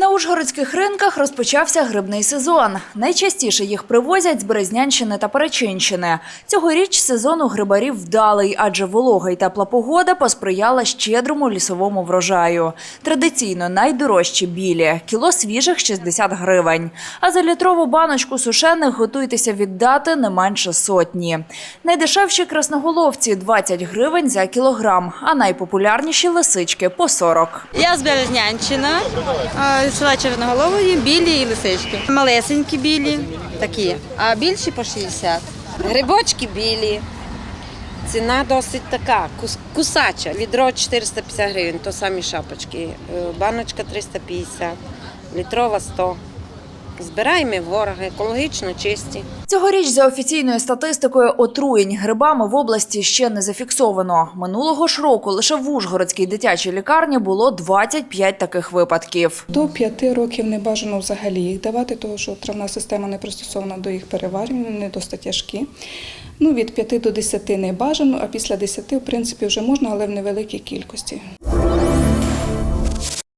На ужгородських ринках розпочався грибний сезон. Найчастіше їх привозять з Березнянщини та Перечинщини. Цьогоріч сезон у грибарів вдалий, адже волога й тепла погода посприяла щедрому лісовому врожаю. Традиційно найдорожчі білі – кіло свіжих – 60 гривень. А за літрову баночку сушених готуйтеся віддати не менше сотні. Найдешевші красноголовці – 20 гривень за кілограм, а найпопулярніші лисички – по 40. Я з Березнянщина, а, села Черноголової, білі і лисички. Малесенькі білі, такі, а більші по 60. Грибочки білі. Ціна досить така, кусача. Відро 450 гривень, то самі шапочки. Е, Баночка 350, літрова 100. Збираємо в горах, екологічно чисті. Цьогоріч, за офіційною статистикою, отруєнь грибами в області ще не зафіксовано. Минулого ж року лише в Ужгородській дитячій лікарні було 25 таких випадків. До 5 років не бажано взагалі їх давати, тому що травна система не пристосована до їх переварювання, вони досить тяжкі. Ну, від 5 до 10 не бажано, а після 10, в принципі, вже можна, але в невеликій кількості.